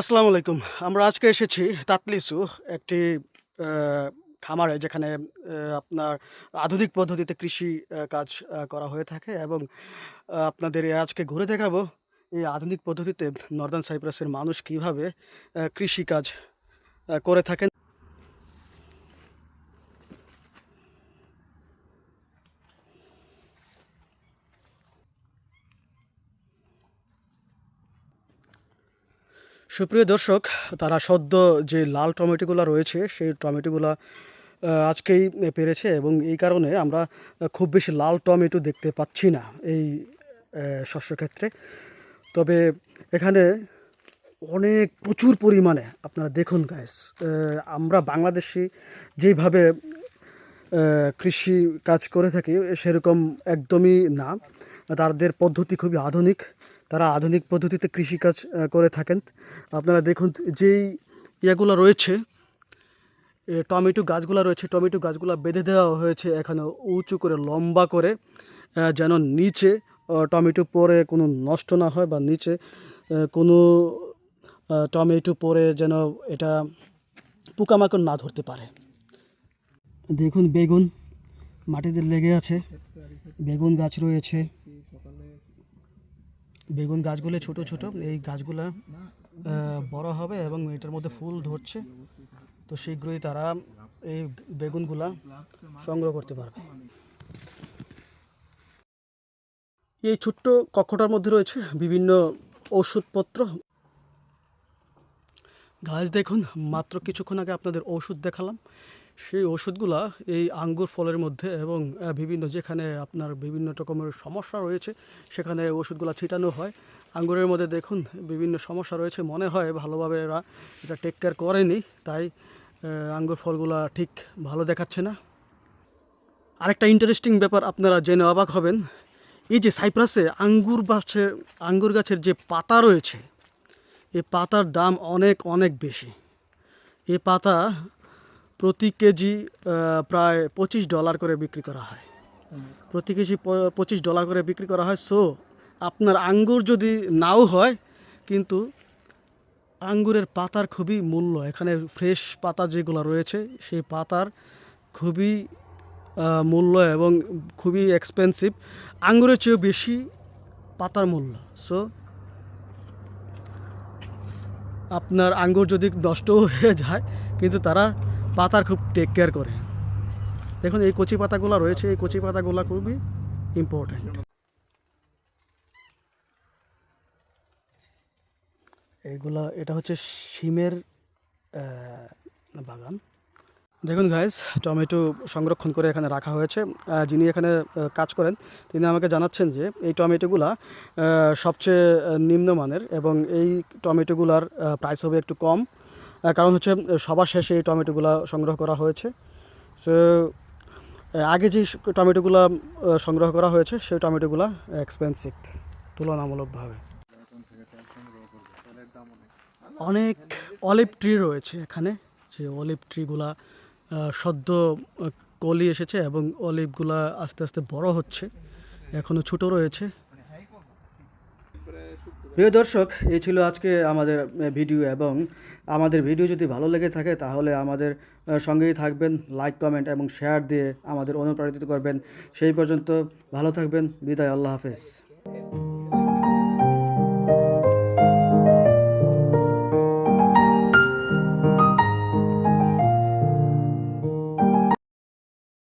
আসসালামু আলাইকুম। আমরা আজকে এসেছি তাতলিসু, একটি খামারে যেখানে আপনার আধুনিক পদ্ধতিতে কৃষি কাজ করা হয়ে থাকে এবং আপনাদের আজকে ঘুরে দেখাবো এই আধুনিক পদ্ধতিতে নর্দার্ন সাইপ্রাসের মানুষ কীভাবে কৃষিকাজ কৃষি কাজ করে থাকেন। সুপ্রিয় দর্শক, তারা সদ্য যে লাল টমেটোগুলো রয়েছে, সেই টমেটোগুলো আজকেই পেরেছে এবং এই কারণে আমরা খুব বেশি লাল টমেটো দেখতে পাচ্ছি না এই শস্যক্ষেত্রে। তবে এখানে অনেক প্রচুর পরিমাণে আপনারা দেখুন গাইস আমরা বাংলাদেশি যেভাবে কৃষি কাজ করে থাকি, সেরকম একদমই না। তাদের পদ্ধতি খুবই আধুনিক। তারা আধুনিক পদ্ধতিতে কৃষিকাজ করে থাকেন। আপনারা দেখুন যেই ইয়েগুলো রয়েছে টমেটো গাছগুলো রয়েছে, টমেটো গাছগুলো বেঁধে দেওয়া হয়েছে এখানে উঁচু করে, লম্বা করে যেন নিচে টমেটো পরে কোনো নষ্ট না হয় বা নিচে কোনো টমেটো পরে যেন এটা পোকামাকড় না ধরতে পারে। দেখুন বেগুন মাটিতে লেগে আছে, বেগুন গাছ রয়েছে। বেগুন গাছগুলো ছোট ছোট, এই গাছগুলো বড় হবে এবং এটার মধ্যে ফুল ধরছে। তো শীঘ্রই তারা এই বেগুনগুলা সংগ্রহ করতে পারবে। এই ছোট্ট কক্ষটার মধ্যে রয়েছে বিভিন্ন ওষুধপত্র। গাছ দেখুন, মাত্র কিছুক্ষণ আগে আপনাদের ওষুধ দেখালাম। সেই ওষুধগুলা এই আঙ্গুর ফলের মধ্যে এবং বিভিন্ন যেখানে আপনার বিভিন্ন রকমের সমস্যা রয়েছে, সেখানে ওষুধগুলা ছিটানো হয়। আঙ্গুরের মধ্যে দেখুন, বিভিন্ন সমস্যা রয়েছে, মনে হয় ভালোভাবে এরা এটা টেক কেয়ার করেনি, তাই আঙ্গুর ফলগুলা ঠিক ভালো দেখাচ্ছে না। আরেকটা ইন্টারেস্টিং ব্যাপার আপনারা জেনে অবাক হবেন, এই যে সাইপ্রাসে আঙ্গুর গাছের আঙ্গুর গাছের যে পাতা রয়েছে এই পাতার দাম অনেক অনেক বেশি। এই পাতা প্রতি কেজি প্রায় পঁচিশ ডলার করে বিক্রি করা হয়। প্রতি কেজি পঁচিশ ডলার করে বিক্রি করা হয়। সো আপনার আঙ্গুর যদি নাও হয়, কিন্তু আঙ্গুরের পাতার খুবই মূল্য। এখানে ফ্রেশ পাতা যেগুলো রয়েছে, সেই পাতার খুবই মূল্য এবং খুবই এক্সপেন্সিভ আঙ্গুরের চেয়েও বেশি পাতার মূল্য। সো আপনার আঙ্গুর যদি নষ্ট হয়ে যায়, কিন্তু তারা পাতার খুব টেক কেয়ার করে। দেখুন, এই কচি পাতাগুলো রয়েছে, এই কচি পাতাগুলো খুবই ইম্পর্ট্যান্ট এইগুলা, এটা হচ্ছে শিমের বাগান। দেখুন গাইজ টমেটো সংরক্ষণ করে এখানে রাখা হয়েছে। যিনি এখানে কাজ করেন, তিনি আমাকে জানাচ্ছেন যে এই টমেটোগুলা সবচেয়ে নিম্নমানের এবং এই টমেটোগুলার প্রাইস হবে একটু কম। কারণ হচ্ছে সবার শেষে এই টমেটোগুলা সংগ্রহ করা হয়েছে। সো আগে যে টমেটোগুলা সংগ্রহ করা হয়েছে, সেই টমেটোগুলো এক্সপেন্সিভ তুলনামূলকভাবে। অনেক অলিভ ট্রি রয়েছে এখানে। যে অলিভ ট্রিগুলা সদ্য কলি এসেছে এবং অলিভগুলা আস্তে আস্তে বড় হচ্ছে। এখনও ছোট রয়েছে। প্রিয় দর্শক, এই ছিল আজকে আমাদের ভিডিও এবং আমাদের ভিডিও যদি ভালো লেগে থাকে তাহলে আমাদের সঙ্গেই থাকবেন লাইক কমেন্ট এবং শেয়ার দিয়ে আমাদের অনুপ্রাণিত করবেন। সেই পর্যন্ত ভালো থাকবেন, বিদায়, আল্লাহ হাফেজ।